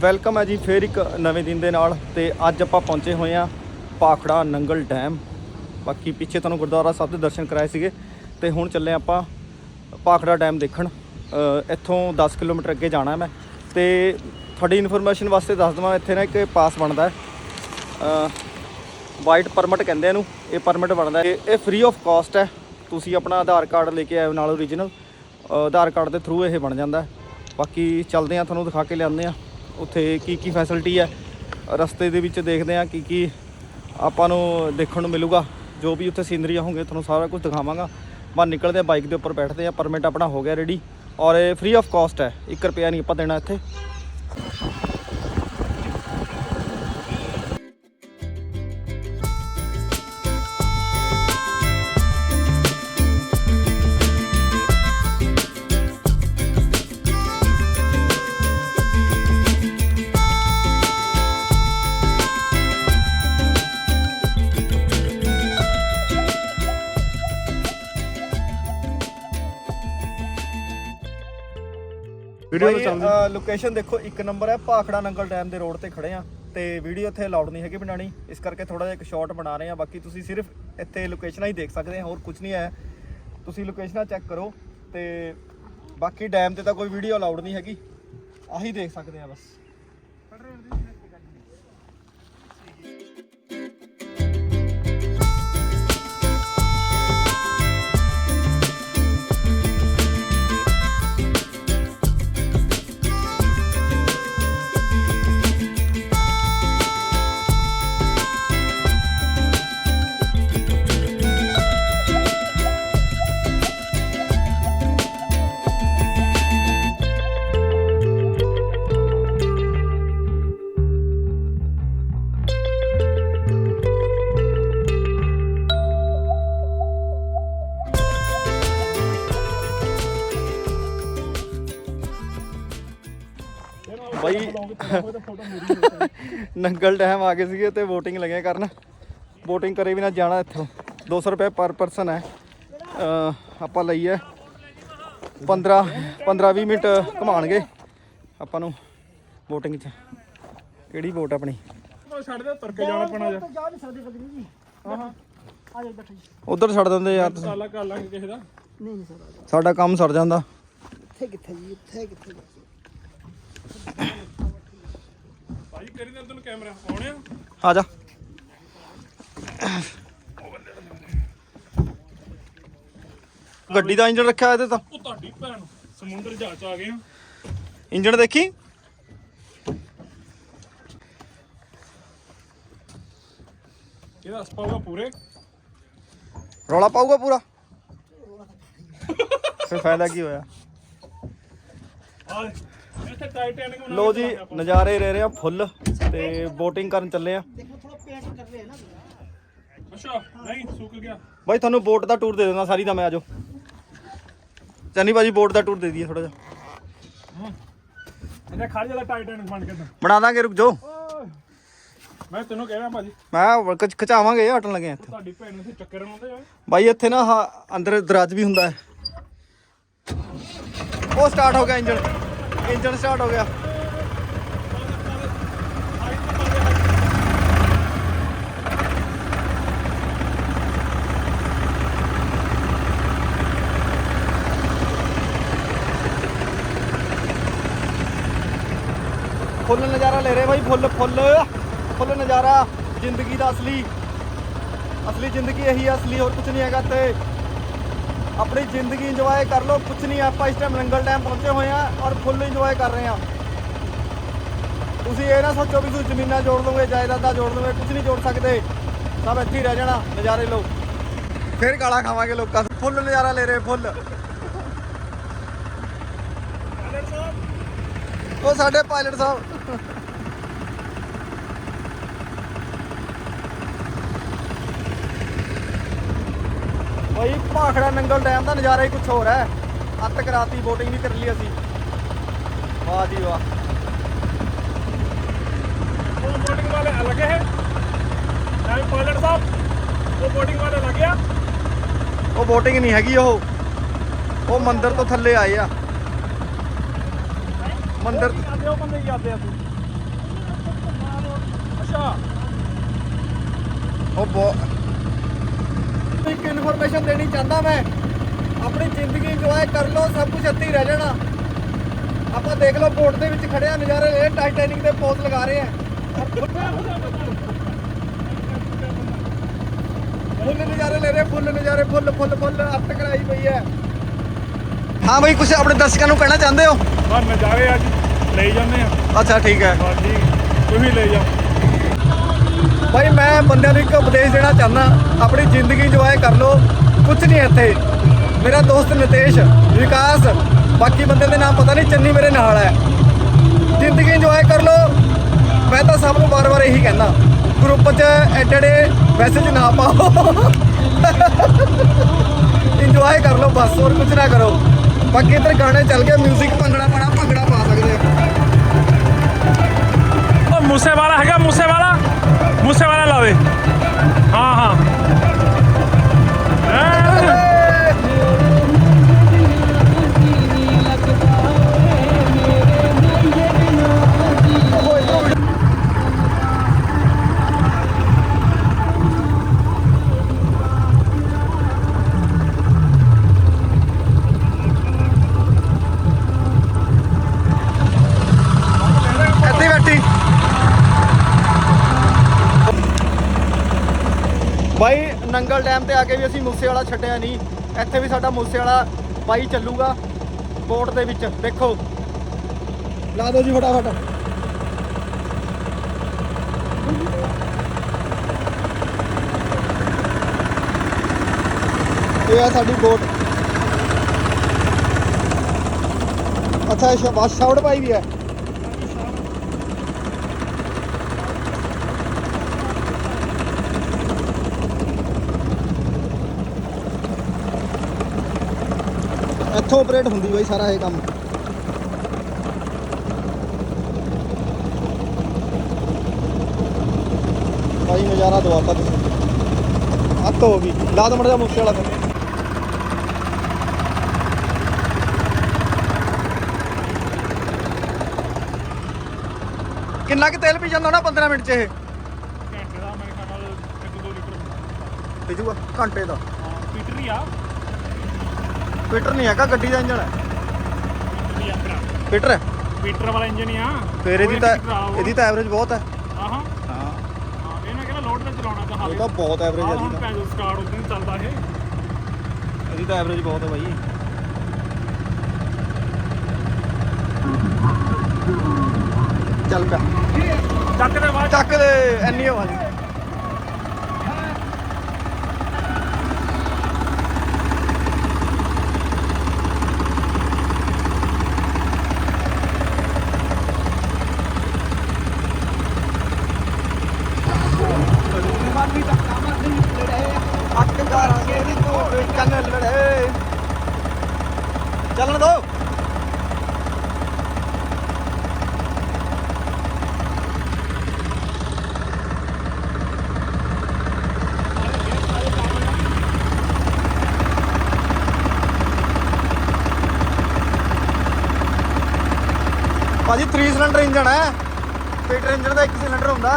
Welcome ਹੈ ਜੀ ਫੇਰ ਇੱਕ ਨਵੇਂ ਦਿਨ ਦੇ ਨਾਲ ਤੇ ਅੱਜ ਆਪਾਂ ਪਹੁੰਚੇ ਹੋਏ ਆ ਪਾਖੜਾ ਨੰਗਲ ਡੈਮ। ਬਾਕੀ ਪਿੱਛੇ ਤੁਹਾਨੂੰ ਗੁਰਦੁਆਰਾ ਸਾਹਿਬ ਦੇ ਦਰਸ਼ਨ ਕਰਾਏ ਸੀਗੇ ਤੇ ਹੁਣ ਚੱਲੇ ਆਪਾਂ ਪਾਖੜਾ ਡੈਮ ਦੇਖਣ। ਇੱਥੋਂ 10 ਕਿਲੋਮੀਟਰ ਅੱਗੇ ਜਾਣਾ ਮੈਂ ਤੇ ਤੁਹਾਡੀ ਇਨਫੋਰਮੇਸ਼ਨ ਵਾਸਤੇ ਦੱਸ ਦਵਾਂ, ਇੱਥੇ ਨਾ ਇੱਕ ਪਾਸ ਬਣਦਾ ਹੈ। ਵਾਈਟ ਪਰਮਿਟ ਕਹਿੰਦੇ ਇਹਨੂੰ, ਇਹ ਪਰਮਿਟ ਬਣਦਾ ਹੈ। ਇਹ ਫ੍ਰੀ ਆਫ ਕਾਸਟ ਹੈ, ਤੁਸੀਂ ਆਪਣਾ ਆਧਾਰ ਕਾਰਡ ਲੈ ਕੇ ਆਇਓ ਨਾਲ ਓਰੀਜਨਲ ਆਧਾਰ ਕਾਰਡ ਦੇ ਥਰੂ ਇਹ ਬਣ ਜਾਂਦਾ ਬਾਕੀ ਚੱਲਦੇ ਆ ਤੁਹਾਨੂੰ ਦਿਖਾ ਕੇ ਲਿਆਉਂਦੇ ਆ ਉੱਥੇ ਕੀ ਕੀ ਫੈਸਿਲਿਟੀ ਹੈ, ਰਸਤੇ ਦੇ ਵਿੱਚ ਦੇਖਦੇ ਆ ਕੀ ਕੀ ਆਪਾਂ ਨੂੰ ਦੇਖਣ ਨੂੰ ਮਿਲੂਗਾ। ਜੋ ਵੀ ਉੱਥੇ ਸੀਨਰੀਆਂ ਹੋਣਗੇ, ਤੁਹਾਨੂੰ ਸਾਰਾ ਕੁਝ ਦਿਖਾਵਾਂਗਾ। ਬਾਹਰ ਨਿਕਲਦੇ ਆ ਬਾਈਕ ਦੇ ਉੱਪਰ ਬੈਠਦੇ ਆ ਪਰਮਿਟ ਆਪਣਾ ਹੋ ਗਿਆ ਰੈਡੀ ਔਰ ਇਹ ਫ੍ਰੀ ਆਫ ਕਾਸਟ ਹੈ। 1 ਰੁਪਿਆ ਨਹੀਂ ਆਪਾਂ ਦੇਣਾ ਇੱਥੇ। ਵੀਡੀਓ ਚੱਲਦੀ। ਲੋਕੇਸ਼ਨ ਦੇਖੋ ਇੱਕ ਨੰਬਰ ਹੈ ਭਾਖੜਾ ਨੰਗਲ ਡੈਮ ਦੇ ਰੋਡ ਤੇ ਖੜੇ ਆ ਤੇ ਵੀਡੀਓ ਇੱਥੇ ਅਲਾਉਡ ਨਹੀਂ ਹੈਗੀ ਬਣਾਣੀ ਇਸ ਕਰਕੇ ਥੋੜਾ ਜਿਹਾ ਇੱਕ ਸ਼ਾਰਟ ਬਣਾ ਰਹੇ ਆ ਬਾਕੀ ਤੁਸੀਂ ਸਿਰਫ ਇੱਥੇ ਲੋਕੇਸ਼ਨਾਂ ਹੀ ਦੇਖ ਸਕਦੇ ਆ ਹੋਰ ਕੁਝ ਨਹੀਂ ਹੈ। ਤੁਸੀਂ ਲੋਕੇਸ਼ਨਾਂ ਚੈੱਕ ਕਰੋ। ਤੇ ਬਾਕੀ ਡੈਮ ਤੇ ਤਾਂ ਕੋਈ ਵੀਡੀਓ ਅਲਾਉਡ ਨਹੀਂ ਹੈਗੀ। ਆਹੀ ਦੇਖ ਸਕਦੇ ਆ ਬਸ। ਨੰਗਲ ਡੈਮ ਆ ਗਏ ਸੀਗੇ ਤੇ VOTING ਲੱਗਿਆ ਕਰਨ। VOTING ਕਰੇ ਵੀ ਨਾ ਜਾਣਾ ਇੱਥੋਂ। 200 ਰੁਪਏ ਪਰ ਪਰਸਨ ਹੈ। ਆਪਾਂ ਲਈ ਹੈ 15 15 20 ਮਿੰਟ ਘਮਾਣਗੇ ਆਪਾਂ ਨੂੰ VOTING 'ਚ। ਕਿਹੜੀ ਵੋਟ ਆਪਣੀ? ਛੱਡ ਦੇ ਤੁਰ ਕੇ ਜਾਣਾ ਪੈਣਾ ਜਾ। ਜਾ ਨਹੀਂ ਸਕਦੇ ਫਕਰੀ ਜੀ ਹਾਂ ਹਾਂ। ਆ ਜਾ ਬੈਠੋ ਜੀ। ਉਧਰ ਛੱਡ ਦਿੰਦੇ ਯਾਰ ਤੁਸੀਂ। ਕਾਲਾ ਕਰ ਲਾਂਗੇ ਕਿਸੇ ਦਾ। ਨਹੀਂ ਨਹੀਂ ਸਰ ਆ ਜਾ ਸਾਡਾ ਕੰਮ ਸਰ ਜਾਂਦਾ। ਇੱਥੇ ਕਿੱਥੇ ਜੀ ਇੱਥੇ ਕਿੱਥੇ ਜੀ? ਤੈਨੂੰ ਕੈਮਰਾ ਆ। ਜਾ। ਗੱਡੀ ਦਾ ਇੰਜਨ ਰੱਖਿਆ ਇਹਦੇ ਤਾਂ। ਉਹ ਤੁਹਾਡੀ ਭੈਣ ਸਮੁੰਦਰ ਜਹਾਜ਼ ਚ ਆ ਗਏ ਆ। ਇੰਜਨ ਦੇਖੀ? ਇਹਦਾ ਸਪਾਊਗਾ ਪੂਰੇ। ਰੌਲਾ ਪਾਊਗਾ ਪੂਰਾ? ਫਿਰ ਫਾਇਦਾ ਕੀ ਹੋਇਆ? ਆ ਇੱਥੇ ਟਾਈਟੈਨਿਕ ਬਣਾ ਲੋ ਜੀ। ਨਜ਼ਾਰੇ ਲੈ ਰਹੇ ਆ ਫੁੱਲ ਤੇ ਬੋਟਿੰਗ ਕਰਨ ਚੱਲੇ ਆ। ਦੇਖੋ ਥੋੜਾ ਪੇਟ ਕਰ ਰਹੇ ਨਾ ਅੱਛਾ ਨਹੀਂ ਸੁੱਕ ਗਿਆ। ਬਾਈ ਤੁਹਾਨੂੰ ਬੋਟ ਦਾ ਟੂਰ ਦੇ ਦਿੰਦਾ ਸਾਰੀ ਦਾ ਮੈਂ ਆਜੋ। ਚੰਨੀ ਬਾਜੀ ਬੋਟ ਦਾ ਟੂਰ ਦੇ ਦਈਏ ਥੋੜਾ ਜਿਹਾ। ਖੜ ਟਾਈਟੈਨਿਕ ਬਣ ਕੇ ਤਾਂ ਬਣਾ ਦਾਂਗੇ ਰੁਕ ਜਾਓ। ਮੈਂ ਤੈਨੂੰ ਕਹਿ ਰਿਹਾ ਭਾਜੀ। ਮੈਂ ਖਿਚ- ਖਿਚਾਵਾਂਗੇ ਹਟਣ ਲੱਗੇ ਆ ਇੱਥੇ। ਤੁਹਾਡੀ ਭੈਣ ਨੂੰ ਚੱਕਰ ਆਉਂਦੇ ਆ। ਬਾਈ ਇੱਥੇ ਨਾ ਅੰਦਰ ਦਰਾਜ ਵੀ ਹੁੰਦਾ ਹੈ। ਉਹ ਸਟਾਰਟ ਹੋ ਗਿਆ ਇੰਜਨ ਇੰਜਨ ਸਟਾਰਟ ਹੋ ਗਿਆ। ਫੁੱਲ ਨਜ਼ਾਰਾ ਲੈ ਰਹੇ ਬਾਈ, ਫੁੱਲ ਫੁੱਲ ਫੁੱਲ ਨਜ਼ਾਰਾ ਜ਼ਿੰਦਗੀ ਦਾ ਅਸਲੀ ਅਸਲੀ ਜ਼ਿੰਦਗੀ ਇਹੀ ਹੈ ਅਸਲੀ ਹੋਰ ਕੁਝ ਨਹੀਂ ਹੈਗਾ ਤੇ ਆਪਣੀ ਜ਼ਿੰਦਗੀ ਇੰਜੋਏ ਕਰ ਲਓ ਕੁਝ ਨਹੀਂ, ਆਪਾਂ ਇਸ ਟਾਈਮ ਨੰਗਲ ਟਾਈਮ ਪਹੁੰਚੇ ਹੋਏ ਆ ਔਰ ਫੁੱਲ ਇੰਜੋਏ ਕਰ ਰਹੇ ਆ ਤੁਸੀਂ ਇਹ ਨਾ ਸੋਚੋ ਵੀ ਤੁਸੀਂ ਜ਼ਮੀਨਾਂ ਜੋੜ ਲਓਗੇ ਜਾਇਦਾਦਾਂ ਜੋੜ ਲਓਗੇ ਕੁਝ ਨਹੀਂ ਜੋੜ ਸਕਦੇ। ਸਭ ਇੱਥੇ ਹੀ ਰਹਿ ਜਾਣਾ, ਨਜ਼ਾਰੇ ਲਓ। ਫਿਰ ਗਾਲਾਂ ਖਾਵਾਂਗੇ ਲੋਕਾਂ ਤੋਂ। ਫੁੱਲ ਨਜ਼ਾਰਾ ਲੈ ਰਹੇ, ਫੁੱਲ। ਉਹ ਸਾਡੇ ਪਾਇਲਟ ਸਾਹਿਬ। ਬਈ ਭਾਖੜਾ ਨੰਗਲ ਡੈਮ ਦਾ ਨਜ਼ਾਰਾ ਹੀ ਕੁਝ ਹੋਰ ਹੈ। ਅੱਤ ਕਰਾਤੀ ਬੋਟਿੰਗ ਵੀ ਕਰ ਲਈ ਅਸੀਂ। ਵਾਹ ਜੀ ਵਾਹ। ਉਹ ਬੋਟਿੰਗ ਵਾਲੇ ਅਲੱਗ ਹੈ ਐ ਪਾਇਲਟ ਸਾਹਿਬ ਉਹ ਬੋਟਿੰਗ ਵਾਲੇ ਲੱਗ ਗਿਆ। ਉਹ ਬੋਟਿੰਗ ਨਹੀਂ ਹੈਗੀ ਉਹ। ਉਹ ਮੰਦਿਰ ਤੋਂ ਥੱਲੇ ਆਏ ਆ। ਮੰਦਿਰ ਆਦੇ ਉਹ ਬੰਦੇ ਹੀ ਆਦੇ ਆ ਤੂੰ ਅੱਛਾ। ਉਹ ਇਨਫੋਰਮੇਸ਼ਨ ਦੇਣੀ ਚਾਹੁੰਦਾ ਮੈਂ। ਆਪਣੀ ਜ਼ਿੰਦਗੀ ਇੰਜੋਏ ਕਰ ਲਓ ਸਭ ਕੁਝ ਇੱਥੇ ਹੀ ਰਹਿ ਜਾਣਾ। ਆਪਾਂ ਦੇਖ ਲਓ ਬੋਟ ਦੇ ਵਿੱਚ ਖੜਿਆ ਨਜ਼ਾਰੇ ਲੈ ਟਾਈਟੈਨਿਕ ਦੇ ਪੋਜ਼ ਲਗਾ ਰਹੇ ਆ। ਫੁੱਲ ਨਜ਼ਾਰੇ ਲੈ ਰਹੇ ਫੁੱਲ ਨਜ਼ਾਰੇ ਫੁੱਲ ਫੁੱਲ ਫੁੱਲ ਅੱਤ ਕਰਾਈ ਪਈ ਹੈ। ਹਾਂ ਬਈ ਕੁਝ ਆਪਣੇ ਦਰਸ਼ਕਾਂ ਨੂੰ ਕਹਿਣਾ ਚਾਹੁੰਦੇ ਹੋ? ਬਸ ਨਜ਼ਾਰੇ ਅੱਜ ਲਈ ਜਾਂਦੇ ਆ। ਅੱਛਾ ਠੀਕ ਹੈ। ਬਸ ਠੀਕ। ਤੁਸੀਂ ਲੈ ਜਾਓ। ਭਾਈ ਮੈਂ ਬੰਦਿਆਂ ਨੂੰ ਇੱਕ ਉਪਦੇਸ਼ ਦੇਣਾ ਚਾਹੁੰਦਾ, ਆਪਣੀ ਜ਼ਿੰਦਗੀ ਇੰਜੋਏ ਕਰ ਲਓ ਕੁਝ ਨਹੀਂ ਇੱਥੇ। ਮੇਰਾ ਦੋਸਤ ਨਿਤੇਸ਼, ਵਿਕਾਸ, ਬਾਕੀ ਬੰਦੇ ਦੇ ਨਾਮ ਪਤਾ ਨਹੀਂ, ਚੰਨੀ ਮੇਰੇ ਨਾਲ ਹੈ। ਜ਼ਿੰਦਗੀ ਇੰਜੋਏ ਕਰ ਲਓ। ਮੈਂ ਤਾਂ ਸਭ ਨੂੰ ਵਾਰ-ਵਾਰ ਇਹੀ ਕਹਿੰਦਾ ਗਰੁੱਪ 'ਚ ਐਡੜੇ ਮੈਸੇਜ ਨਾ ਪਾਓ। ਇੰਜੋਏ ਕਰ ਲਓ, ਬਸ, ਹੋਰ ਕੁਝ ਨਾ ਕਰੋ। ਬਾਕੀ ਇੱਧਰ ਗਾਣੇ ਚੱਲ ਗਏ 뮤직 ਭੰਗੜਾ ਪਾਣਾ ਭੰਗੜਾ ਪਾ ਸਕਦੇ ਹੋ ਉਹ ਮੂਸੇ ਵਾਲਾ ਹੈਗਾ ਮੂਸੇ ਵਾਲਾ ਮੂਸੇ ਵਾਲਾ ਲਾਵੇ ਹਾਂ ਹਾਂ ਬਾਈ, ਨੰਗਲ ਡੈਮ ਤੇ ਆ ਕੇ ਵੀ ਅਸੀਂ ਮੂਸੇ ਵਾਲਾ ਛੱਡਿਆ ਨਹੀਂ। ਇੱਥੇ ਵੀ ਸਾਡਾ ਮੂਸੇ ਵਾਲਾ ਬਾਈ ਚੱਲੂਗਾ ਬੋਟ ਦੇ ਵਿੱਚ। ਦੇਖੋ। ਲਾ ਦਿਓ ਜੀ ਫਟਾਫਟ। ਇਹ ਆ ਸਾਡੀ ਬੋਟ। ਅੱਛਾ, ਇਹ ਬਸ ਸ਼ਾਊਟ ਪਾਈ ਵੀ ਹੈ। ਇੱਥੋਂ ਆਪਰੇਟ ਹੁੰਦੀ ਬਾਈ ਸਾਰਾ ਇਹ ਕੰਮ? ਬਾਈ ਨਜ਼ਾਰਾ ਦਵਾਤਾ ਤੁਸੀਂ। ਹੱਥ ਹੋ ਗਈ। ਲਾਦ ਮੜ ਜਾ ਮੂਸੇ ਵਾਲਾ ਤੇ ਕਿੰਨਾ ਕਿ ਤੇਲ ਪੀ ਜਾਂਦਾ ਹੋਣਾ 15 ਮਿੰਟ ਚ ਇਹ? ਘੰਟੇ ਦਾ ਮੇਰੇ ਖਿਆਲ ਨਾਲ 1-2 ਲੀਟਰ। ਪੀ ਜੂਗਾ ਘੰਟੇ ਦਾ। ਹਾਂ ਪੀਟਰ ਆ। ਪੀਟਰ ਨਹੀਂ ਹੈਗਾ ਗੱਡੀ ਦਾ ਇੰਜਣ ਹੈ। ਹੀ। ਪੀਟਰ ਹੈ। ਪੀਟਰ ਵਾਲਾ ਇੰਜਨ ਹੀ ਆ। ਫੇਰ ਇਹਦੀ ਤਾਂ। ਇਹਦੀ ਤਾਂ ਐਵਰੇਜ ਬਹੁਤ ਹੈ। ਹਾਂ ਹਾਂ। ਹਾਂ ਹਾਂ ਇਹਨਾਂ ਕਿਹੜਾ ਲੋਡ ਤੇ ਚਲਾਉਣਾ ਤਾਂ ਹਾਲੇ। ਇਹ ਤਾਂ ਬਹੁਤ ਐਵਰੇਜ ਹੈ ਆਹ ਹੁਣ ਇਹਦੀ ਤਾਂ ਪੈਂਜੋ ਸਟਾਰਟ ਉਦੋਂ ਹੀ ਚੱਲਦਾ ਇਹ। ਇਹਦੀ ਤਾਂ ਐਵਰੇਜ ਬਹੁਤ ਹੈ ਬਾਈ। ਚੱਲ ਪਿਆ। ਚੱਕ ਦੇ ਬਾਅਦ। ਚੱਕ ਦੇ ਐਨੀ ਆਵਾਜ਼। ਅੱਕ ਕਰਾਂਗੇ ਨੀ ਤੋੜ ਕੰਨ ਲੜੇ ਚੱਲਣ ਦੋ ਭਾਜੀ 3 ਸਿਲੰਡਰ ਇੰਜਣ ਹੈ। ਪੀਟਰ ਇੰਜਣ ਦਾ ਇੱਕ ਸਿਲੰਡਰ ਹੁੰਦਾ।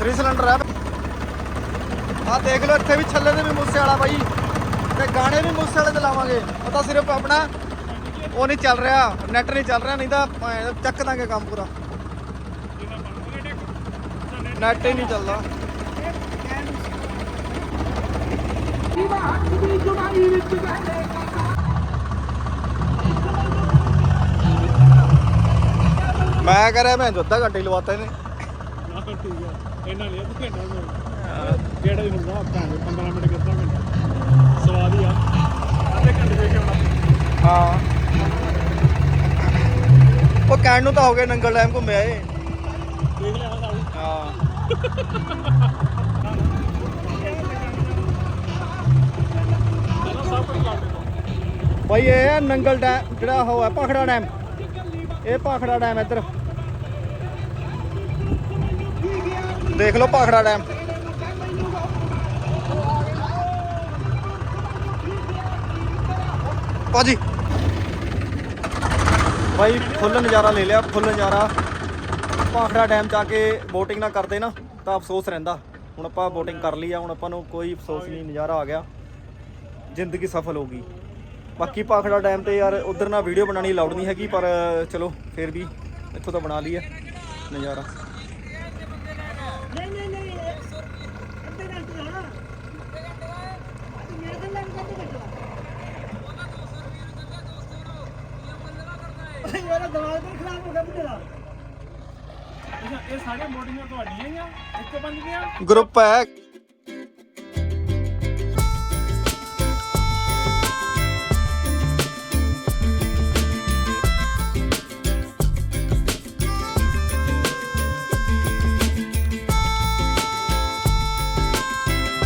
3 ਸਿਲੰਡਰ ਹੈ। ਆ ਦੇਖ ਲਓ, ਇੱਥੇ ਵੀ ਛੱਲੇ ਦੇ ਵੀ ਮੂਸੇ ਵਾਲਾ ਬਾਈ ਤੇ ਗਾਣੇ ਵੀ ਮੂਸੇ ਵਾਲੇ ਚਲਾਵਾਂਗੇ ਪਤਾ ਸਿਰਫ ਆਪਣਾ, ਉਹ ਨਹੀਂ ਚੱਲ ਰਿਹਾ ਨੈਟ ਨਹੀਂ ਚੱਲ ਰਿਹਾ, ਨਹੀਂ ਤਾਂ ਚੱਕ ਦਾਂਗੇ ਕੰਮ ਪੂਰਾ। ਨੈਟ ਹੀ ਨਹੀਂ ਚੱਲਦਾ। ਮੈਂ ਕਹ ਰਿਹਾ ਮੈਂ ਜੋਤਾ ਘੰਟੇ ਹੀ ਲਵਾਤਾ ਇਹਨੇ। ਆਹ ਠੀਕ ਆ ਇਹਨਾਂ ਨੇ ਅੱਧਾ ਘੰਟਾ ਹੋਇਆ ਜਿਹੜਾ ਹੀ ਹੁੰਦਾ ਭਾਵੇਂ 15 ਮਿੰਟ ਕਿੱਦਾਂ ਘੰਟਾ। ਸਵਾਦ ਹੀ ਆ। ਅੱਧੇ ਘੰਟੇ ਦੇ ਕੇ ਆਉਣਾ। ਹਾਂ। ਉਹ ਕਹਿਣ ਨੂੰ ਤਾਂ ਹੋ ਗਏ ਨੰਗਲ ਡੈਮ ਘੁੰਮਿਆ ਏ ਦੇਖ ਲਿਆ ਸਾਊ ਹਾਂ। ਇਹ ਨੰਗਲ ਡੈਮ ਜਿਹੜਾ ਉਹ ਹੈ ਭਾਖੜਾ ਡੈਮ। ਇਹ ਭਾਖੜਾ ਡੈਮ ਇੱਧਰ। ਦੇਖ ਲਓ ਭਾਖੜਾ ਡੈਮ। ਭਾਜੀ। ਬਾਈ, ਫੁੱਲ ਨਜ਼ਾਰਾ ਲੈ ਲਿਆ, ਫੁੱਲ ਨਜ਼ਾਰਾ। ਭਾਖੜਾ ਡੈਮ ਜਾ ਕੇ ਬੋਟਿੰਗ ਨਾ ਕਰਦੇ ਨਾ, ਤਾਂ ਅਫਸੋਸ ਰਹਿੰਦਾ। ਹੁਣ ਆਪਾਂ ਬੋਟਿੰਗ ਕਰ ਲਈ ਆ, ਹੁਣ ਆਪਾਂ ਨੂੰ ਕੋਈ ਅਫਸੋਸ ਨਹੀਂ, ਨਜ਼ਾਰਾ ਆ ਗਿਆ। ਜ਼ਿੰਦਗੀ ਸਫਲ ਹੋ ਗਈ। ਬਾਕੀ ਭਾਖੜਾ ਡੈਮ ਤੇ ਯਾਰ ਉਧਰ ਨਾ ਵੀਡੀਓ ਬਣਾਉਣੀ ਅਲਾਉਡ ਨਹੀਂ ਹੈਗੀ ਪਰ ਚਲੋ ਫਿਰ ਵੀ ਇੱਥੋਂ ਤਾਂ ਬਣਾ ਲਈ ਹੈ ਨਜ਼ਾਰਾ ਇਹ ਸਾਰੀਆਂ ਮੋਟੀਆਂ ਤੁਹਾਡੀਆਂ ਹੀ ਆ? ਇੱਕੋ ਬੰਦ ਗਰੁੱਪ ਹੈ।